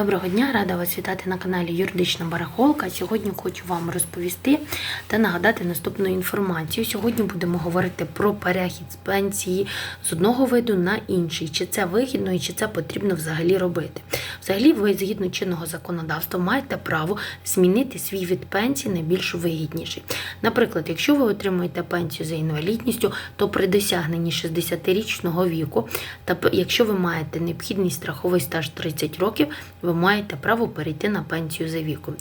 Доброго дня, рада вас вітати на каналі Юридична Барахолка. Сьогодні хочу вам розповісти та нагадати наступну інформацію. Сьогодні будемо говорити про перехід з пенсії з одного виду на інший, чи це вигідно і чи це потрібно взагалі робити. Взагалі, ви згідно чинного законодавства маєте право змінити свій від пенсії на більш вигідніший. Наприклад, якщо ви отримуєте пенсію за інвалідністю, то при досягненні 60-річного віку, та якщо ви маєте необхідний страховий стаж 30 років, маєте право перейти на пенсію за віком.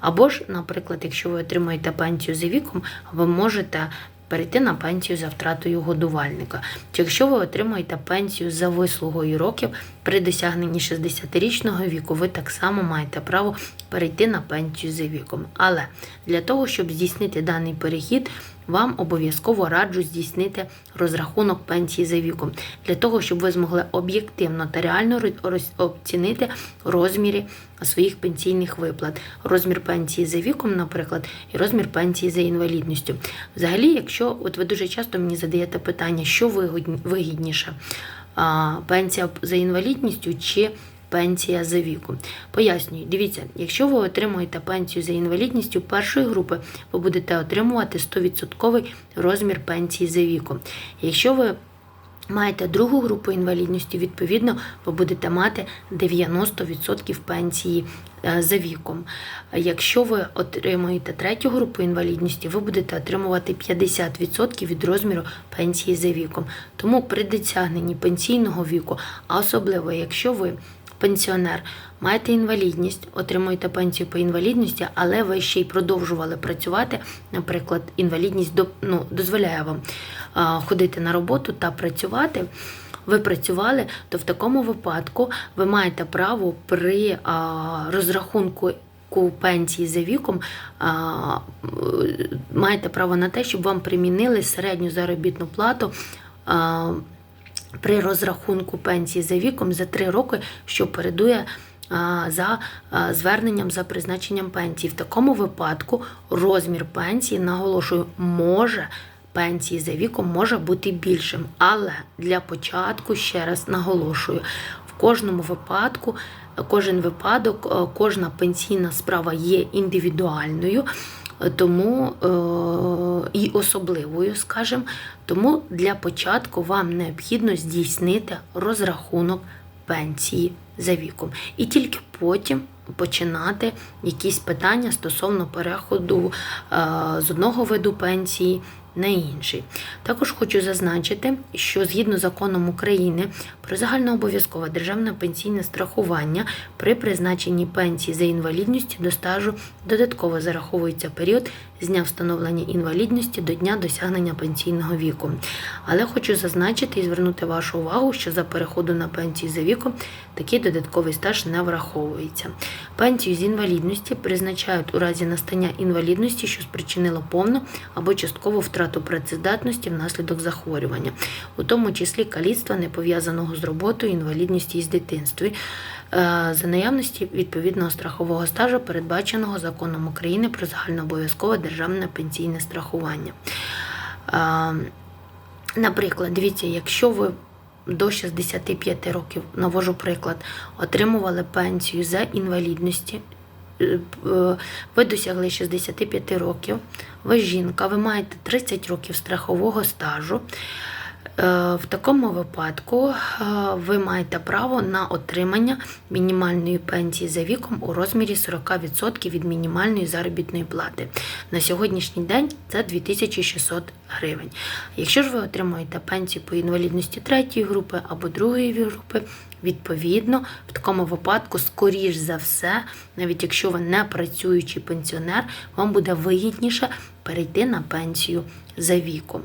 Або ж, наприклад, якщо ви отримуєте пенсію за віком, ви можете перейти на пенсію за втратою годувальника. Чи якщо ви отримуєте пенсію за вислугою років при досягненні 60-річного віку, ви так само маєте право перейти на пенсію за віком. Але для того, щоб здійснити даний перехід, вам обов'язково раджу здійснити розрахунок пенсії за віком, для того, щоб ви змогли об'єктивно та реально оцінити розміри своїх пенсійних виплат, розмір пенсії за віком, наприклад, і розмір пенсії за інвалідністю. Взагалі, якщо от ви дуже часто мені задаєте питання, що вигідніше, пенсія за інвалідністю чи пенсія за віком. Пояснюю, дивіться, якщо ви отримуєте пенсію за інвалідністю першої групи, ви будете отримувати 100% розмір пенсії за віком. Якщо ви маєте другу групу інвалідності, відповідно, ви будете мати 90% пенсії е, за віком. Якщо ви отримуєте третю групу інвалідності, ви будете отримувати 50% від розміру пенсії за віком. Тому при досягненні пенсійного віку, а особливо якщо ви пенсіонер, маєте інвалідність, отримуєте пенсію по інвалідності, але ви ще й продовжували працювати. Наприклад, інвалідність ну, дозволяє вам ходити на роботу та працювати. Ви працювали, то в такому випадку ви маєте право при розрахунку пенсії за віком маєте право на те, щоб вам примінили середню заробітну плату. При розрахунку пенсії за віком за 3 роки, що передує за зверненням за призначенням пенсії. В такому випадку розмір пенсії, наголошую, може. Пенсії за віком може бути більшим, але для початку ще раз наголошую: в кожному випадку, кожен випадок, е, кожна пенсійна справа є індивідуальною, тому е, і особливою, скажімо. Тому для початку вам необхідно здійснити розрахунок пенсії за віком. І тільки потім починати якісь питання стосовно переходу е, з одного виду пенсії на інший. Також хочу зазначити, що згідно з законом України про загальнообов'язкове державне пенсійне страхування при призначенні пенсії за інвалідністю до стажу додатково зараховується період з дня встановлення інвалідності до дня досягнення пенсійного віку. Але хочу зазначити і звернути вашу увагу, що за переходу на пенсію за віком такий додатковий стаж не враховується. Пенсію з інвалідності призначають у разі настання інвалідності, що спричинило повну або часткову втрату працездатності внаслідок захворювання, у тому числі каліцтва, не пов'язаного з роботою, інвалідності із дитинстві, е, за наявності відповідного страхового стажу, передбаченого законом України про загальнообов'язкове державне пенсійне страхування. Е, Наприклад, дивіться, якщо ви до 65 років, навожу приклад, отримували пенсію за інвалідності, е, е, ви досягли 65 років, ви жінка, ви маєте 30 років страхового стажу. Е, В такому випадку е, ви маєте право на отримання мінімальної пенсії за віком у розмірі 40% від мінімальної заробітної плати. На сьогоднішній день це 2600 гривень. Якщо ж ви отримуєте пенсію по інвалідності третьої групи або другої групи, відповідно, в такому випадку, скоріш за все, навіть якщо ви не працюючий пенсіонер, вам буде вигідніше перейти на пенсію за віком.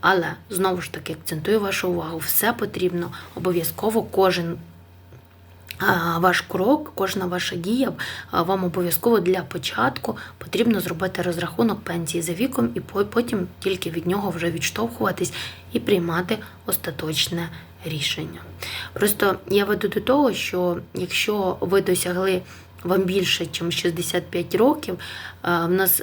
Але знову ж таки акцентую вашу увагу, все потрібно обов'язково кожен. Ваш крок, кожна ваша дія вам обов'язково для початку потрібно зробити розрахунок пенсії за віком, і потім тільки від нього вже відштовхуватись і приймати остаточне рішення. Просто я веду до того, що якщо ви досягли вам більше, ніж 65 років, в нас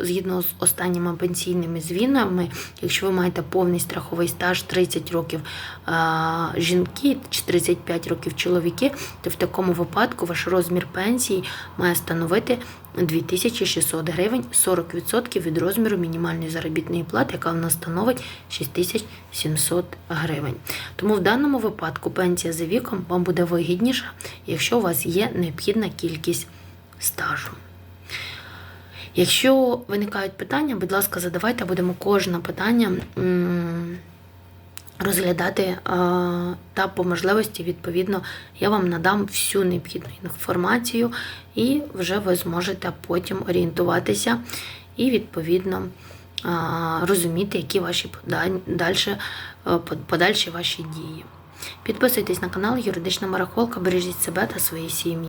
згідно з останніми пенсійними звінами, якщо ви маєте повний страховий стаж 30 років е, жінки чи 35 років чоловіки, то в такому випадку ваш розмір пенсії має становити 2600 гривень, 40% від розміру мінімальної заробітної плати, яка в нас становить 6700 гривень. Тому в даному випадку пенсія за віком вам буде вигідніша, якщо у вас є необхідна кількість стажу. Якщо виникають питання, будь ласка, задавайте, будемо кожне питання розглядати е, та по можливості, відповідно, я вам надам всю необхідну інформацію, і вже ви зможете потім орієнтуватися і відповідно е, розуміти, які ваші подальші, подальші ваші дії. Підписуйтесь на канал Юридична Марахолка, бережіть себе та свої сім'ї.